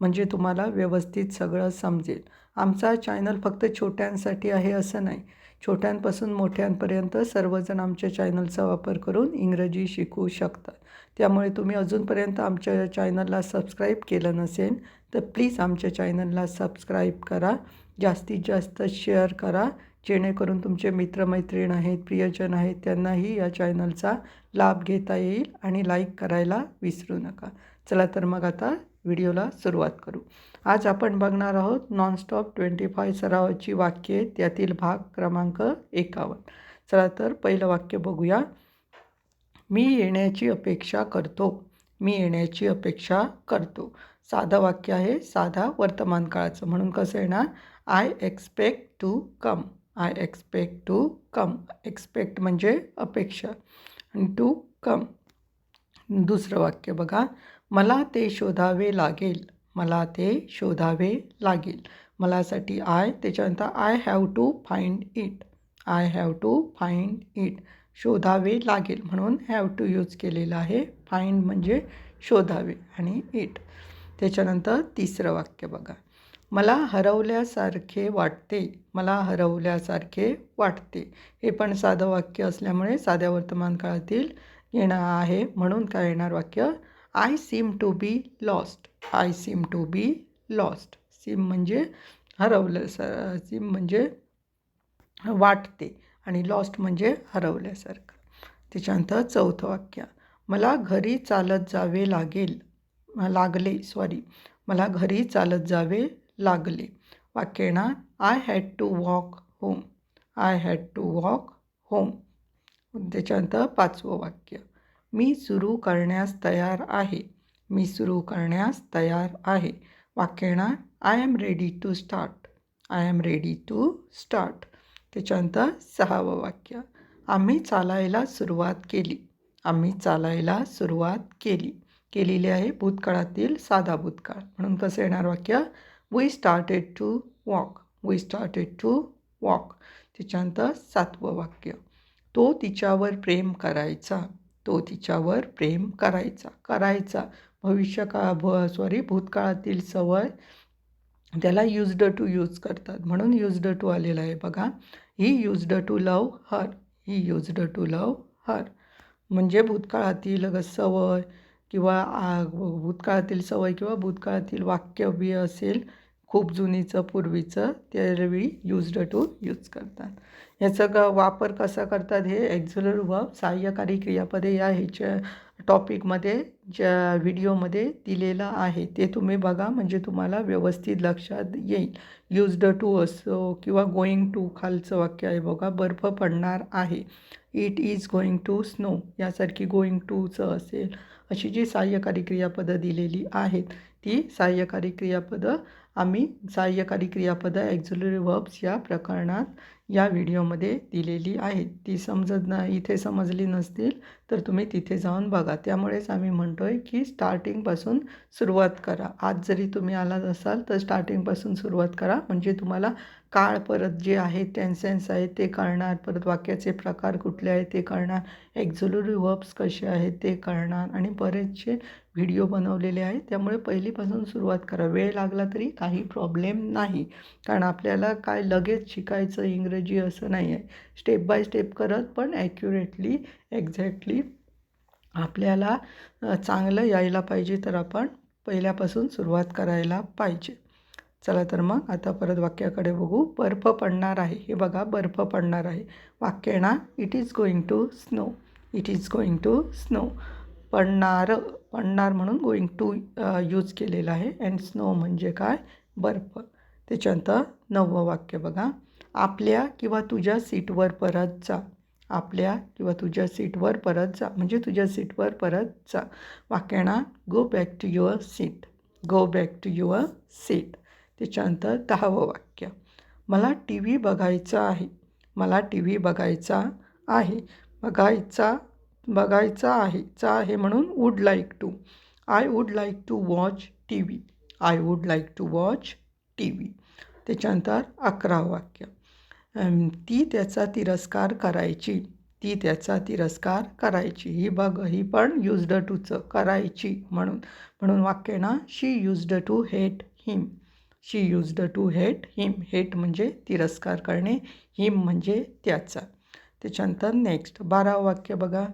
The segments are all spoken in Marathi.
म्हणजे तुम्हाला व्यवस्थित सगळं समजेल. आमचा चॅनल फक्त छोट्यांसाठी आहे असं नाही. छोट्यांपासून मोठ्यांपर्यंत सर्वजण आमच्या चॅनलचा वापर करून इंग्रजी शिकू शकतात. त्यामुळे तुम्ही अजूनपर्यंत आमच्या चॅनलला सबस्क्राईब केलं नसेल तर प्लीज आमच्या चॅनलला सबस्क्राईब करा. जास्तीत जास्त शेअर करा. जेणेकरून तुमचे मित्रमैत्रीण आहेत प्रियजन आहेत त्यांनाही या चॅनलचा लाभ घेता येईल आणि लाईक करायला विसरू नका. चला तर मग आता व्हिडिओला सुरुवात करू. आज आपण बघणार आहोत नॉनस्टॉप ट्वेंटी फाय सरावाची वाक्ये त्यातील भाग क्रमांक एकावन्न. चला तर पहिलं वाक्य बघूया. मी येण्याची अपेक्षा करतो. मी येण्याची अपेक्षा करतो. साधं वाक्य आहे साधा वर्तमान काळाचं. म्हणून कसं येणार? I expect to come I expect to come expect म्हणजे अपेक्षा. आणि टू कम दुसरं वाक्य बघा. मला ते शोधावे लागेल. मला ते शोधावे लागेल. मलासाठी आय त्याच्यानंतर I have to find it. I have to find it. शोधावे लागेल म्हणून हॅव टू यूज केलेलं आहे. फाइंड म्हणजे शोधावे आणि इट. त्याच्यानंतर तिसरं वाक्य बघा. मला हरवल्यासारखे वाटते. मला हरवल्यासारखे वाटते. हे पण साधं वाक्य असल्यामुळे साध्या वर्तमान काळातील येणं आहे म्हणून काय येणार वाक्य? I seem to be lost I seem to be lost seem म्हणजे हरवलं सीम म्हणजे वाटते आणि लॉस्ट म्हणजे हरवल्यासारखं. त्याच्यानंतर चौथं वाक्य. मला घरी चालत जावे लागेल. लागले सॉरी मला घरी चालत जावे लागले. वाक्य येणार I had to walk home I had to walk home त्याच्यानंतर पाचवं वाक्य. मी सुरू करण्यास तयार आहे. मी सुरू करण्यास तयार आहे. वाक्य येणार I am ready to start I am ready to start त्याच्यानंतर सहावं वाक्य आम्ही चालायला सुरुवात केली. आम्ही चालायला सुरुवात केली. केलेली आहे भूतकाळातील साधा भूतकाळ. म्हणून कसं येणार वाक्य? We started to walk we started to walk त्याच्यानंतर सातवं वाक्य तो तिच्यावर प्रेम करायचा. तो तिच्यावर प्रेम करायचा. करायचा. भविष्य का भ सॉरी भूतकाळातील सवय त्याला युज्ड टू यूज करतात. म्हणून युज्ड टू आलेला आहे बघा. He used to love her he used to love her म्हणजे भूतकाळातील सवय किंवा भूतकाळातील सवय किंवा भूतकाळातील वाक्यव्य असेल खूप जुनीचं पूर्वीचं त्यावेळी युज्ड टू यूज करतात. याचा ग वापर कसा करतात हे एक्झुलर व सहाय्यकारी क्रियापदे या ह्याच्या टॉपिकमध्ये ज्या व्हिडिओमध्ये दिलेलं आहे. ते तुम्ही बघा म्हणजे तुम्हाला व्यवस्थित लक्षात येईल. यूज द टू असो किंवा गोईंग टू खालचं वाक्य आहे बघा बर्फ पडणार आहे. It is going to snow यासारखी गोईंग टूचं असेल. अशी जी सहाय्यकारी क्रियापदं दिलेली आहेत ती सहाय्यकारी क्रियापदं आम्ही सहाय्यकारी क्रियापदं ॲक्झुलरी वर्ब्स या प्रकरणात या व्हिडिओमध्ये दिलेली आहेत. ती समजत ना इथे समजली नसतील तर तुम्ही तिथे जाऊन बघा. त्यामुळेच आम्ही म्हणतो आहे की स्टार्टिंगपासून सुरुवात करा. आज जरी तुम्ही आलात असाल तर स्टार्टिंगपासून सुरुवात करा. म्हणजे तुम्हाला काळ परत जे आहे टेन्सेन्स आहे ते कळणार. परत वाक्याचे प्रकार कुठले आहेत ते कळणार. ॲक्झुलरी वर्ब्स कसे आहेत ते कळणार. आणि बरेचसे व्हिडिओ बनवलेले आहेत. त्यामुळे पहिलीपासून सुरुवात करा. वेळ लागला तरी काही प्रॉब्लेम नाही. कारण आपल्याला काय लगेच शिकायचं इंग्रजी असं नाही आहे स्टेप बाय स्टेप करत पण ॲक्युरेटली एक्झॅक्टली आपल्याला चांगलं यायला पाहिजे तर आपण पहिल्यापासून सुरुवात करायला पाहिजे. चला तर मग आता परत वाक्याकडे बघू. बर्फ पडणार आहे. हे बघा बर्फ पडणार आहे. वाक्य ना it is going to snow it is going to snow पडणार पडणार म्हणून गोईंग टू यूज केलेलं आहे. अँड स्नो म्हणजे काय? बर्फ. त्याच्यानंतर नववं वाक्य बघा. आपल्या किंवा तुझ्या सीटवर परत जा. आपल्या किंवा तुझ्या सीटवर परत जा. म्हणजे तुझ्या सीटवर परत जा. वाक्याना go back to your seat go back to your seat त्याच्यानंतर दहावं वाक्य. मला टी व्ही बघायचा आहे. मला टी व्ही बघायचा आहे. बघायचा बघायचा आहे चा आहे म्हणून would like to I would like to watch TV I would like to watch TV त्याच्यानंतर अकरा वाक्य. ती त्याचा तिरस्कार करायची. ती त्याचा तिरस्कार करायची. ही बघ ही पण युजड टूचं करायची म्हणून. म्हणून वाक्य ना she used to hate him she used to hate him hate म्हणजे तिरस्कार करणे हिम म्हणजे त्याचा. त्याच्यानंतर नेक्स्ट बारा वाक्य बघा.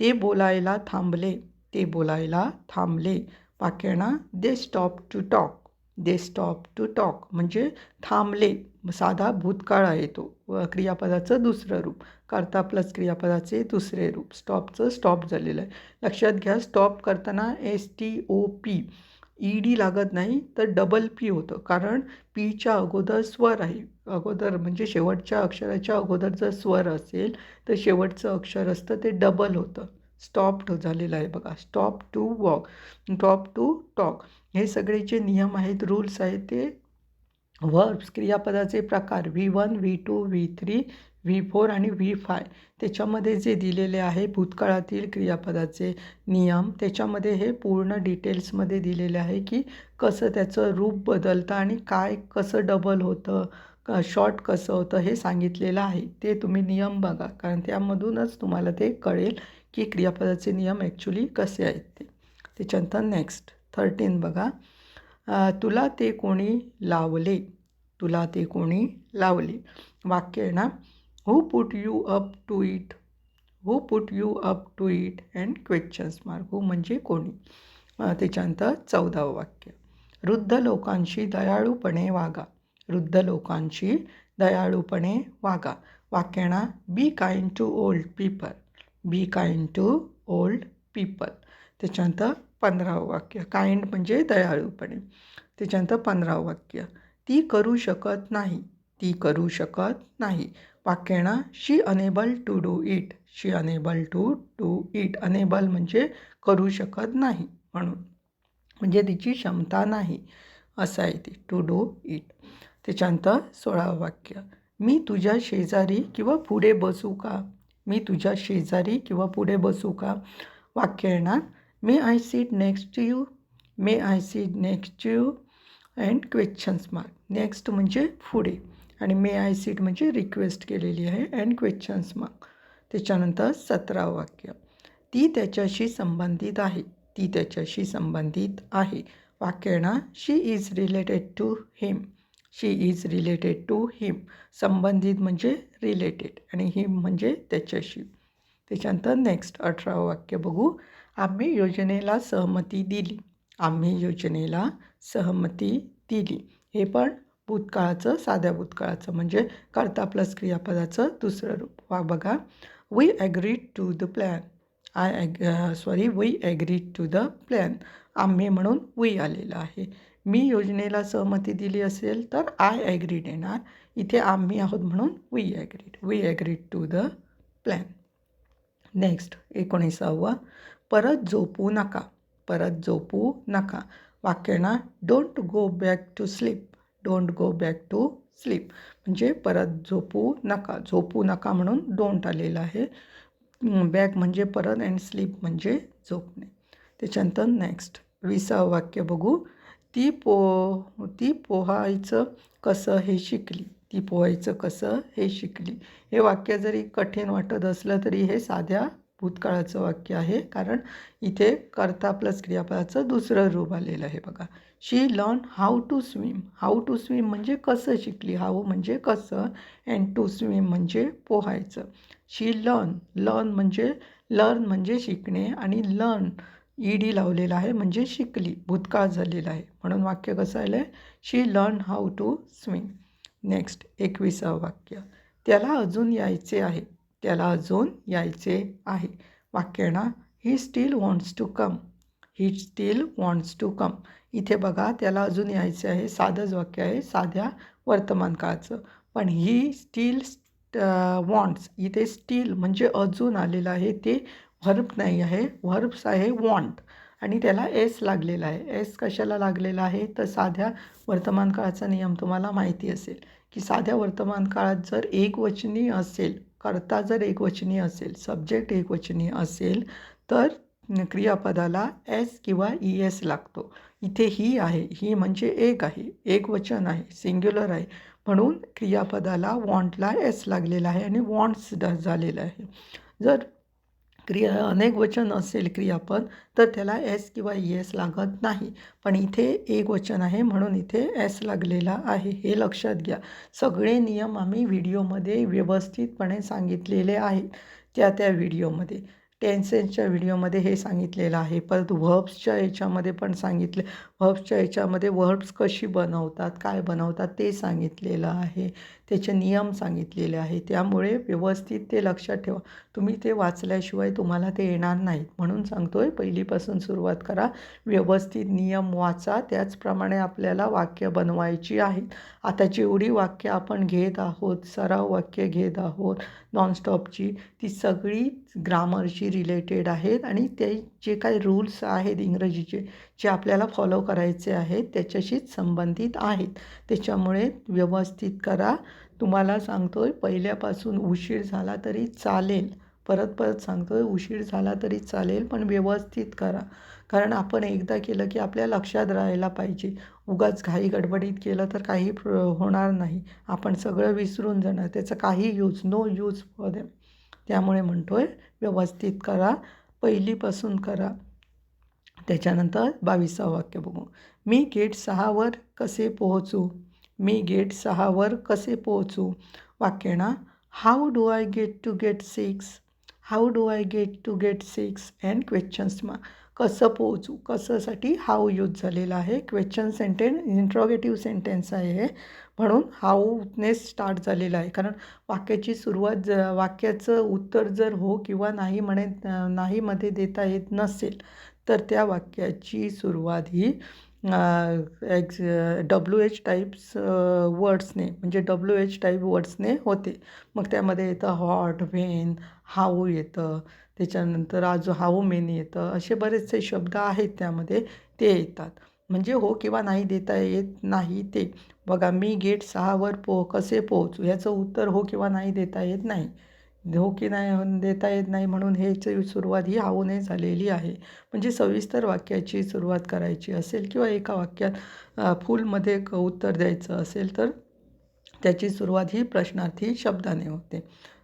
ते बोलायला थांबले. ते बोलायला थांबले. वाक्य they stop to talk. They stop to talk. म्हणजे थांबले. साधा भूतकाळ आहे तो. व क्रियापदाचं दुसरं रूप. करता प्लस क्रियापदाचे दुसरे रूप. स्टॉपचं स्टॉप झालेलं आहे. लक्षात घ्या स्टॉप करताना S T O P E D लागत नाही तर डबल पी होतं. कारण पीच्या अगोदर स्वर आहे. अगोदर म्हणजे शेवटच्या अक्षराच्या अगोदर जर स्वर असेल तर शेवटचं अक्षर असतं ते डबल होतं. स्टॉप झालेलं आहे बघा. Stop to walk stop to talk हे सगळे जे नियम आहेत रूल्स आहेत ते वर्ब्स क्रियापदाचे प्रकार V one V two V three V four आणि व्ही फाय त्याच्यामध्ये जे दिलेले आहे भूतकाळातील क्रियापदाचे नियम त्याच्यामध्ये हे पूर्ण डिटेल्समध्ये दिलेले आहे की कसं त्याचं रूप बदलतं आणि काय कसं डबल होतं. क शॉर्ट कसं होतं हे सांगितलेलं आहे ते तुम्ही नियम बघा. कारण त्यामधूनच तुम्हाला ते कळेल की क्रियापदाचे नियम ॲक्च्युली कसे आहेत ते. त्याच्यानंतर नेक्स्ट थर्टीन बघा. तुला ते कोणी लावले? तुला ते कोणी लावले? वाक्य आहे ना? Who put you up to it who put you up to it and questions mark who म्हणजे कोणी? त्याच्यानंतर चौदावं वाक्य. वृद्ध लोकांशी दयाळूपणे वागा. वृद्ध लोकांशी दयाळूपणे वागा. वाक्यणा be kind to old people be kind to old people त्याच्यानंतर पंधरावं वाक्य काइंड म्हणजे दयाळूपणे. त्याच्यानंतर पंधरावं वाक्य ती करू शकत नाही. ती करू शकत नाही. वाक्यणा she able to do it she able to do it able म्हणजे करू शकत नाही म्हणून. म्हणजे तिची क्षमता नाही. असं आहे ती टू डू इट त्याच्यानंतर सोळावं वाक्य. मी तुझ्या शेजारी किंवा पुढे बसू का? मी तुझ्या शेजारी किंवा पुढे बसू का? वाक्य येणार. May I sit next to you may I sit next to you and questions mark next म्हणजे पुढे. आणि मे आय सीट म्हणजे रिक्वेस्ट केलेली आहे. अँड क्वेश्चन्स मार्क त्याच्यानंतर सतरावं वाक्य. ती त्याच्याशी संबंधित आहे. ती त्याच्याशी संबंधित आहे. वाक्य येणार. She is related to him she is related to him. संबंधित म्हणजे रिलेटेड आणि हिम म्हणजे त्याच्याशी. त्याच्यानंतर नेक्स्ट अठरावं वाक्य बघू. आम्ही योजनेला सहमती दिली. आम्ही योजनेला सहमती दिली. हे पण भूतकाळाचं साध्या भूतकाळाचं म्हणजे कर्ता प्लस क्रियापदाचं दुसरं रूप. वा बघा. We agreed to the plan I ag sorry we agreed to the plan आम्ही म्हणून वी आलेलं आहे. मी योजनेला सहमती दिली असेल तर आय ॲग्रीड येणार इथे आम्ही आहोत म्हणून we agreed we agreed to the plan next एकोणीसावं. परत झोपू नका. परत झोपू नका. वाक्यांना don't go back to sleep don't go back to sleep म्हणजे परत झोपू नका. झोपू नका म्हणून डोंट आलेलं आहे. बॅक म्हणजे परत अँड स्लीप म्हणजे झोपणे. त्याच्यानंतर नेक्स्ट विसावं वाक्य बघू. ती पो ती पोहायचं कसं हे शिकली. ती पोहायचं कसं हे शिकली. हे वाक्य जरी कठीण वाटत असलं तरी हे साध्या भूतकाळाचं वाक्य आहे. कारण इथे कर्ता प्लस क्रियापदाचं दुसरं रूप आलेलं आहे बघा. She learn how to swim. How to swim म्हणजे कसं शिकली? हाऊ म्हणजे कसं? अँड टू स्विम म्हणजे पोहायचं. She learn. लर्न म्हणजे लर्न म्हणजे शिकणे आणि लर्न ई डी लावलेला आहे म्हणजे शिकली भूतकाळ झालेला आहे. म्हणून वाक्य कसं आलं आहे she learn how to swim next एकविसावं वाक्य. त्याला अजून यायचे आहे. त्याला अजून यायचे आहे. वाक्य ना he still wants to come he still wants to come इथे बघा त्याला अजून यायचे आहे. साधंच वाक्य आहे साध्या वर्तमान काळाचं. पण ही स्टील वॉन्ट्स इथे स्टील म्हणजे अजून आलेलं आहे ते व्हर्ब नाही आहे. व्हर्ब्स आहे वॉन्ट आणि त्याला एस लागलेला आहे. एस कशाला लागलेला आहे? तर साध्या वर्तमान काळाचा नियम तुम्हाला माहिती असेल की साध्या वर्तमान काळात जर एकवचनी असेल कर्ता जर एकवचनी असेल सब्जेक्ट एकवचनी असेल तर क्रियापदाला एस किंवा ई एस लागतो. इथे ही आहे. ही म्हणजे एक आहे. एक वचन आहे. सिंग्युलर आहे. म्हणून क्रियापदाला वॉन्टला एस लागलेला आहे आणि वॉन्ट्स झालेलं आहे. जर क्रिया अनेक वचन असेल क्रियापद तर त्याला एस किंवा ई एस लागत नाही. पण इथे एक वचन आहे म्हणून इथे एस लागलेला आहे. हे लक्षात घ्या. सगळे नियम आम्ही व्हिडिओमध्ये व्यवस्थितपणे सांगितलेले आहेत. त्या त्या व्हिडिओमध्ये. टेन्सेसच्या व्हिडिओमध्ये हे सांगितलेलं आहे. परत व्हर्ब्सच्या याच्यामध्ये पण सांगितले. हर्ब्सच्या याच्यामध्ये वर्ब्स कशी बनवतात काय बनवतात ते सांगितलेलं आहे. त्याचे नियम सांगितलेले आहे. त्यामुळे व्यवस्थित ते लक्षात ठेवा. तुम्ही ते वाचल्याशिवाय तुम्हाला ते येणार नाहीत. म्हणून सांगतो आहे पहिलीपासून सुरुवात करा. व्यवस्थित नियम वाचा. त्याचप्रमाणे आपल्याला वाक्य बनवायची आहेत आता जेवढी वाक्य आपण घेत आहोत सराव वाक्य घेत आहोत नॉनस्टॉपची ती सगळी ग्रामरशी रिलेटेड आहेत. आणि ते जे काही रूल्स आहेत इंग्रजीचे जे आपल्याला फॉलो करायचे आहेत त्याच्याशीच संबंधित आहेत. त्याच्यामुळे व्यवस्थित करा. तुम्हाला सांगतो आहे पहिल्यापासून उशीर झाला तरी चालेल. परत परत सांगतो आहे उशीर झाला तरी चालेल पण व्यवस्थित करा. कारण आपण एकदा केलं की आपल्या लक्षात राहायला पाहिजे. उगाच घाई गडबडीत केलं तर काही प्र होणार नाही. आपण सगळं विसरून जाणार. त्याचं काही use no use for them त्यामुळे म्हणतो आहे व्यवस्थित करा. पहिलीपासून करा. त्याच्यानंतर बावीसावं वाक्य बघू. मी गेट सहावर कसे पोहोचू? मी गेट सहावर कसे पोहोचू? वाक्य ना how do I get to get six how do I get to get six and questions मा. कसं पोहोचू? कसंसाठी हाऊ यूज झालेला आहे? क्वेश्चन सेंटेन्स इंट्रॉगेटिव्ह सेंटेन्स आहे हे. म्हणून हाऊने स्टार्ट झालेला आहे. कारण वाक्याची सुरुवात ज वाक्याचं उत्तर जर हो किंवा नाही म्हणे नाहीमध्ये देता येत नसेल तर त्या वाक्याची सुरुवात ही एक्स डब्ल्यू एच टाईप्स वर्ड्सने म्हणजे डब्ल्यू एच टाईप वर्ड्सने होते. मग त्यामध्ये येतं हॉट व्हेन हाऊ येतं. त्याच्यानंतर आजू हाऊ मेन येतं. असे बरेचसे शब्द आहेत त्यामध्ये ते येतात. म्हणजे हो किंवा नाही देता येत नाही ते. बघा मी गेट सहावर पो कसे पोहोचू? ह्याचं उत्तर हो किंवा नाही देता येत नाही. धोके की नाही देता येत नाही म्हणून ह्याची सुरुवात ही हाऊने झालेली आहे. म्हणजे सविस्तर वाक्याची सुरुवात करायची असेल किंवा एका वाक्यात फुलमध्ये क उत्तर द्यायचं असेल तर त्याची सुरुवात ही प्रश्नार्थी शब्दाने होते.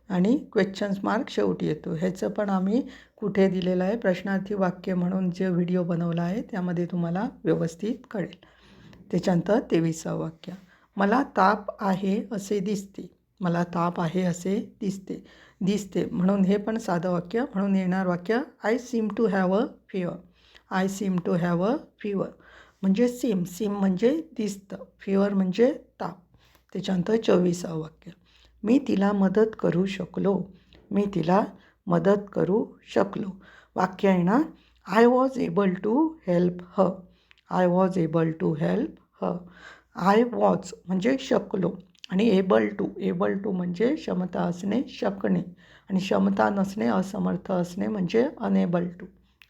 आणि क्वेश्चन्स मार्क शेवटी येतो. ह्याचं पण आम्ही कुठे दिलेलं आहे? प्रश्नार्थी वाक्य म्हणून जे व्हिडिओ बनवला आहे त्यामध्ये तुम्हाला व्यवस्थित कळेल. त्याच्यानंतर तेविसावं वाक्य. मला ताप आहे असे दिसते. मला ताप आहे असे दिसते दिसते. म्हणून हे पण साधं वाक्य म्हणून येणार वाक्य I seem to have a fever I seem to have a fever म्हणजे सिम सिम म्हणजे दिसतं. फिवर म्हणजे ताप. त्याच्यानंतर चोवीसावं वाक्य. मी तिला मदत करू शकलो. मी तिला मदत करू शकलो. वाक्य आहे ना? I was able to help her I was able to help her I was म्हणजे शकलो. आणि एबल टू एबल टू म्हणजे क्षमता असणे शकणे. आणि क्षमता नसणे असमर्थ असणे म्हणजे अनेबल टू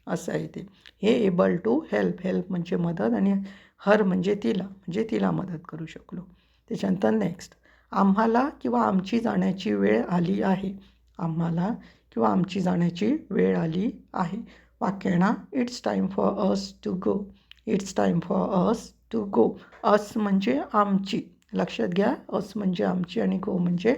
असं आहे ते. हे एबल टू हेल्प हेल्प म्हणजे मदत आणि हर म्हणजे तिला म्हणजे तिला मदत करू शकलो. त्याच्यानंतर नेक्स्ट आम्हाला किंवा आमची जाण्याची वेळ आली आहे. आम्हाला किंवा आमची जाण्याची वेळ आली आहे. वाक्य ना it's time for us to go it's time for us to go us म्हणजे आमची. लक्षात घ्या अस म्हणजे आमची आणि गो म्हणजे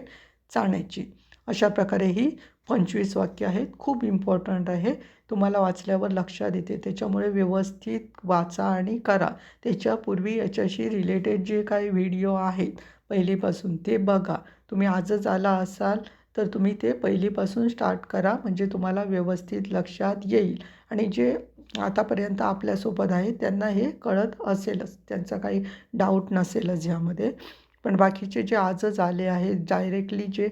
जाण्याची अशा प्रकारे ही पंचवीस वाक्य आहेत खूप इम्पॉर्टंट आहे. तुम्हाला वाचल्यावर लक्षात येते. त्याच्यामुळे व्यवस्थित वाचा आणि करा. त्याच्यापूर्वी याच्याशी रिलेटेड जे काही व्हिडिओ आहेत पहिलीपासून ते बघा. तुम्ही आजच आला असाल तर तुम्ही ते पहिलीपासून स्टार्ट करा. म्हणजे तुम्हाला व्यवस्थित लक्षात येईल. आणि जे आतापर्यंत आपल्यासोबत आहे. त्यांना हे कळत असेलच. त्यांचा काही डाऊट नसेलच ह्यामध्ये. पण बाकीचे जे आजच आले आहेत डायरेक्टली जे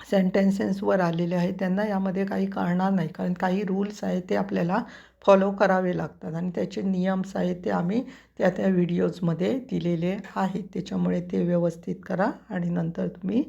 सेंटेन्सेसवर आलेले आहेत त्यांना यामध्ये काही कळणार नाही. कारण काही रूल्स आहेत ते आपल्याला फॉलो करावे लागतात. आणि त्याचे नियम्स आहेत ते आम्ही त्या त्या व्हिडिओजमध्ये दिलेले आहेत. त्याच्यामुळे ते व्यवस्थित करा आणि नंतर तुम्ही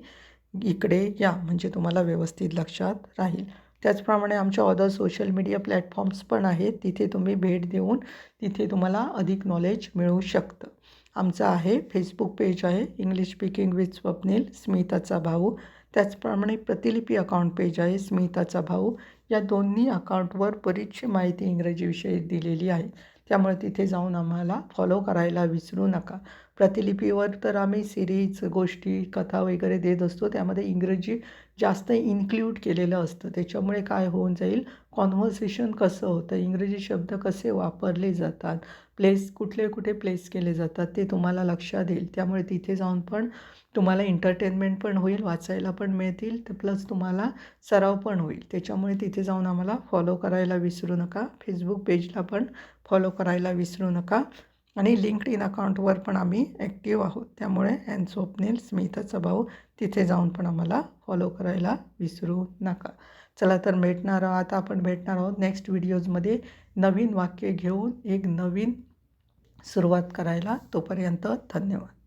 इकडे या. म्हणजे तुम्हाला व्यवस्थित लक्षात राहील. त्याचप्रमाणे आमच्या अदर सोशल मीडिया प्लॅटफॉर्म्स पण आहेत. तिथे तुम्ही भेट देऊन तिथे तुम्हाला अधिक नॉलेज मिळू शकतं. आमचं आहे फेसबुक पेज आहे इंग्लिश स्पीकिंग विथ स्वप्नील स्मिताचा भाऊ त्याचप्रमाणे प्रतिलिपी अकाउंट पेज आहे स्मिताचा भाऊ या दोन्ही अकाउंटवर बरीचशी माहिती इंग्रजीविषयी दिलेली आहे. त्यामुळे तिथे जाऊन आम्हाला फॉलो करायला विसरू नका. प्रतिलिपीवर तर आम्ही सिरीज गोष्टी कथा वगैरे देत असतो. त्यामध्ये इंग्रजी जास्त इन्क्ल्यूड केलेलं असतं. त्याच्यामुळे काय होऊन जाईल? कॉन्व्हर्सेशन कसं होतं? इंग्रजी शब्द कसे वापरले जातात? प्लेस कुठले कुठे प्लेस केले जातात? ते तुम्हाला लक्षात येईल. त्यामुळे तिथे जाऊन पण तुम्हाला एंटरटेनमेंट पण होईल वाचायला पण मिळतील. तर प्लस तुम्हाला सराव पण होईल. त्याच्यामुळे तिथे जाऊन आम्हाला फॉलो करायला विसरू नका. फेसबुक पेजला पण फॉलो करायला विसरू नका. आणि लिंक्ड इन अकाउंटवर पण आम्ही ॲक्टिव्ह आहोत. त्यामुळे अँड स्वप्नील स्मिताचा भाऊ तिथे जाऊन पण आम्हाला फॉलो करायला विसरू नका. चला तर भेटणार आहोत आता आपण भेटणार आहोत नेक्स्ट व्हिडिओजमध्ये नवीन वाक्य घेऊन एक नवीन सुरुवात करायला. तोपर्यंत धन्यवाद.